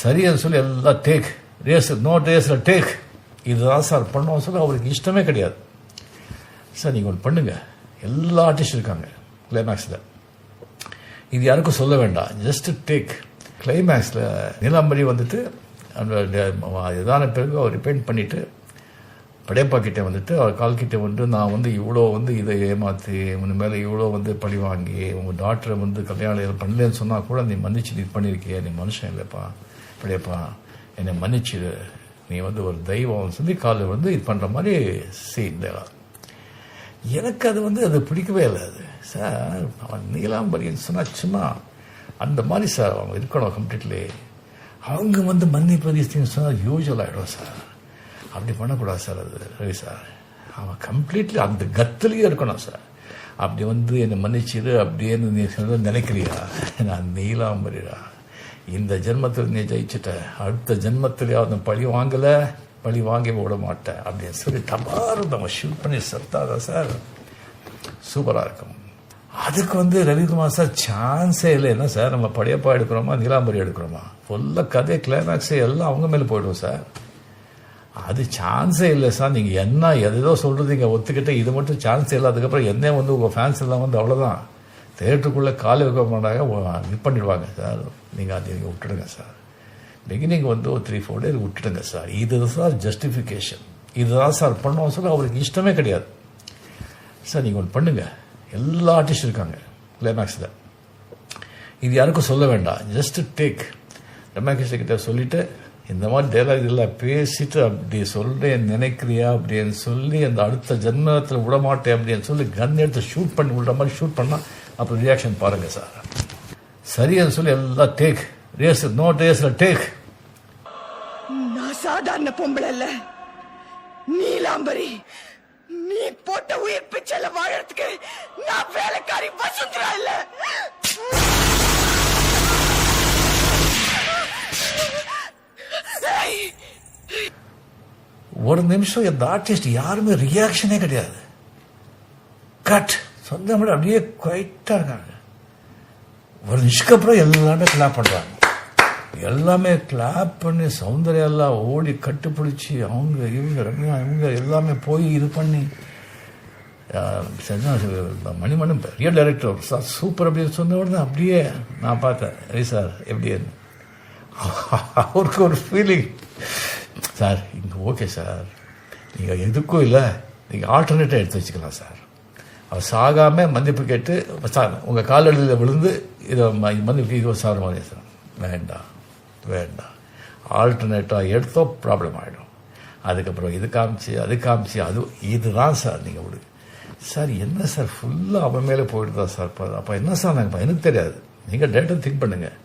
சரின்னு சொல்லி எல்லாம் டேக் ரேஸ் நோ ரேஸில் டேக் இதுதான் சார் பண்ணோம் சொல்லி அவருக்கு இஷ்டமே கிடையாது. சார் நீங்கள் ஒன்று பண்ணுங்க. எல்லா ஆர்டிஸ்ட் இருக்காங்க கிளைமேக்ஸில் இது யாருக்கும் சொல்ல வேண்டாம். ஜஸ்ட் டேக் கிளைமேக்ஸில் நிலாம்பரி வந்துட்டு அந்த இதான பிறகு அவர் பெயிண்ட் பண்ணிட்டு படையப்பா கிட்டே வந்துட்டு அவர் கால்கிட்ட வந்து நான் வந்து இவ்வளோ வந்து இதை ஏமாற்றி உன் மேலே இவ்வளோ வந்து பழி வாங்கி உங்கள் டாக்டரை வந்து கல்யாணம் பண்ணலன்னு சொன்னால் கூட நீ மன்னிச்சு நீ பண்ணியிருக்கிய நீ மனுஷன் இல்லைப்பா. படையப்பா என்னை மன்னிச்சிடு. நீ வந்து ஒரு தெய்வம் சொல்லி காலில் வந்து இது பண்ணுற மாதிரி சீன் எனக்கு அது வந்து அது பிடிக்கவே இல்லை அது. சார் அவன் நீலாம்பரின்னு சொன்னால் சும்மா அந்த மாதிரி சார் அவங்க இருக்கணும் கம்ப்ளீட்லி அவங்க வந்து மன்னிப்பு சொன்னால் யூஸ்வல் ஆகிடும் சார். அப்படி பண்ணக்கூடாது சார் அது ரவி சார். அவன் கம்ப்ளீட்லி அந்த கத்துலேயே இருக்கணும் சார். அப்படி வந்து என்னை மன்னிச்சிடு அப்படியே நீ சொல்ல நினைக்கிறியா? நான் நீலாம்பரிடா. இந்த ஜென்மத்தில் நீ ஜெயிச்சிட்ட. அடுத்த ஜென்மத்திலேயாவது பழி வாங்கலை பழி வாங்கி விட மாட்டேன் அப்படின்னு சொல்லி டபாரு நம்ம ஷூட் பண்ணி செத்தாதா சார்? சூப்பராக இருக்கும். அதுக்கு வந்து ரவிக்குமார் சார் சான்ஸே இல்லை. என்ன சார் நம்ம படையப்பா எடுக்கிறோமா நீலாம்பரி எடுக்கிறோமா? ஃபுல்லாக கதை கிளைமேக்ஸே எல்லாம் அவங்க மேலே போய்டும் சார். அது சான்ஸே இல்லை சார். நீங்கள் என்ன எதோ சொல்கிறதீங்க ஒத்துக்கிட்டே இது மட்டும் சான்ஸே இல்லை அதுக்கப்புறம் என்ன வந்து உங்கள் ஃபேன்ஸ் எல்லாம் வந்து அவ்வளோதான் தேட்டருக்குள்ளே காலை வைக்க மாட்டாங்க இது பண்ணிடுவாங்க சார். நீங்கள் அதை விட்டுடுங்க சார். பிகினிங் வந்து ஒரு த்ரீ ஃபோர் டேஸ் விட்டுடுங்க சார். இது சார் ஜஸ்டிஃபிகேஷன் இதுதான் சார் பண்ணோம் சொல்லி அவருக்கு இஷ்டமே கிடையாது. சார் நீங்கள் ஒன்று பண்ணுங்கள் எல்லா ஆர்டிஸ்ட் இருக்காங்க. கிளைமேக்ஸில் இது யாருக்கும் சொல்ல வேண்டாம். ஜஸ்ட் டேக் ரம்யாகிருஷ்ண கிட்ட சொல்லிட்டு இந்த மாதிரி டைலாக் எல்லாம் பேசிட்டு அப்படி சொல்கிறேன் நினைக்கிறியா அப்படின்னு சொல்லி அந்த அடுத்த ஜென்மத்தில் விடமாட்டேன் அப்படின்னு சொல்லி கன் எடுத்து ஷூட் பண்ணி விடுற மாதிரி ஷூட் பண்ணால் அப்புறம் ரியாக்ஷன் பாருங்க சார் சரின்னு சொல்லி எல்லாம் டேக் ரேஸ் நோ ரேஸில் டேக் நான் சாதாரண பொம்பளை இல்ல நீலாம்பரி நீ போட்ட உயிர் பிச்சைல வாழறதுக்கு நான் வேலைக்காரி வசுந்தரா இல்ல. ஒரு நிமிஷம் இந்த ஆர்டிஸ்ட் யாருமே ரியாக்ஷனே கிடையாது. கட் சொந்த மாதிரி அப்படியே குவைட்டா இருக்காங்க. ஒரு நிமிஷத்துக்கு அப்புறம் எல்லாமே கிளாப் பண்றாங்க. எல்லாமே கிளாப் பண்ணி சௌந்தர்யம் எல்லாம் ஓடி கட்டுப்பிடிச்சி அவங்க இவங்க ரம்யா இவங்க எல்லாமே போய் இது பண்ணி மணிமணம் பெரிய டைரக்டர் சார் சூப்பர் அப்படின்னு சொன்ன உடனே அப்படியே நான் பார்த்தேன் ரவி சார் எப்படின்னு அவருக்கு ஒரு ஃபீலிங் சார் இங்கே ஓகே சார். நீங்கள் எதுக்கும் இல்லை நீங்கள் ஆல்டர்னேட்டாக எடுத்து வச்சுக்கலாம் சார். அவர் சாகாமல் மன்னிப்பு கேட்டு சார் உங்கள் காலடியில் விழுந்து இதை மந்திப்பு மன்னிப்பு இது சார் மாதிரி சார். வேண்டாம் வேண்டாம் ஆல்டர்னேட்டாக எடுத்தோ ப்ராப்ளம் ஆகிடும் அதுக்கப்புறம் இது காமிச்சு அது காமிச்சு அது இதுதான் சார் நீங்கள் விடு. சார் என்ன சார் ஃபுல்லாக அவன் மேலே போயிட்டு சார் அப்போ என்ன சார் நாங்கள் எனக்கு தெரியாது. நீங்கள் டேட்டை திங்க் பண்ணுங்கள்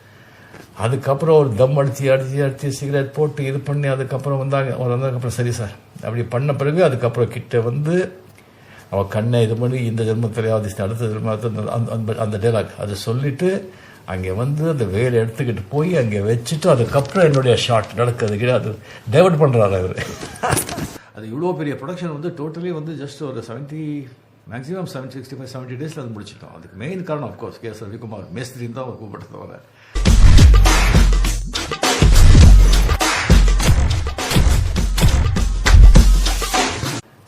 அதுக்கப்புறம் ஒரு தம் அடித்து அடித்து அடித்து சிகரெட் போட்டு இது பண்ணி அதுக்கப்புறம் வந்தாங்க வந்ததுக்கப்புறம் சரி சார். அப்படி பண்ண பிறகு அதுக்கப்புறம் கிட்ட வந்து அவ கண்ணை இது பண்ணி இந்த ஜென்மத்திலேயாவது அடுத்த ஜென்மத்தில் அந்த அந்த அந்த டைலாக் அதை சொல்லிட்டு அங்கே வந்து அந்த வேலை எடுத்துக்கிட்டு போய் அங்கே வச்சுட்டு அதுக்கப்புறம் என்னுடைய ஷாட் நடக்குது அது டைவர்ட் பண்ணுறாரு அவர். அது இவ்வளோ பெரிய ப்ரொடக்ஷன் வந்து டோட்டலி வந்து ஜஸ்ட் ஒரு seventy maximum seven sixty five seventy டேஸில் அது முடிச்சிட்டோம். அதுக்கு மெயின் காரணம் of course K S Ravikumar மேஸ்திரின்னு தான் அவர் கூப்பிட்டு வர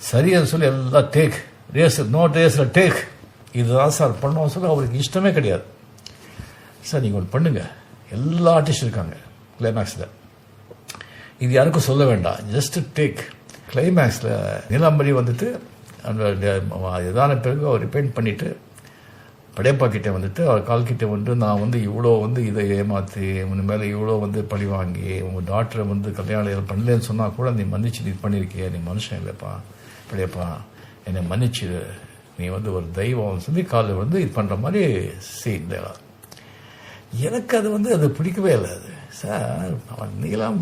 சரின்னு சொல்லி எல்லாம் டேக் ரேஸ் நோ ரேஸில் டேக் இதுதான் சார் பண்ணோம் சொல்லி அவருக்கு இஷ்டமே கிடையாது. சார் நீங்கள் ஒன்று பண்ணுங்க. எல்லா ஆர்டிஸ்ட் இருக்காங்க கிளைமேக்ஸில் இது யாருக்கும் சொல்ல வேண்டாம். ஜஸ்ட் டேக் கிளைமேக்ஸில் நீலாம்பரி வந்துட்டு அந்த இதான பிறகு அவர் பெயிண்ட் பண்ணிட்டு படையப்பா கிட்டே வந்துட்டு அவர் கால்கிட்ட வந்து நான் வந்து இவ்வளோ வந்து இதை ஏமாற்றி உன் மேலே இவ்வளோ வந்து பழி வாங்கி உங்கள் டாக்டரை வந்து கல்யாணம் பண்ணலன்னு சொன்னால் கூட நீ மன்னிச்சு நீ பண்ணியிருக்கிய நீ மனுஷன் இல்லைப்பா படையப்பா. என்னை மன்னிச்சிடு நீ வந்து ஒரு தெய்வம் சொல்லி காலில் வந்து இது பண்ணுற மாதிரி சீன் எனக்கு அது வந்து அது பிடிக்கவே இல்லை அது. சார் அவன் நீலாம்பரி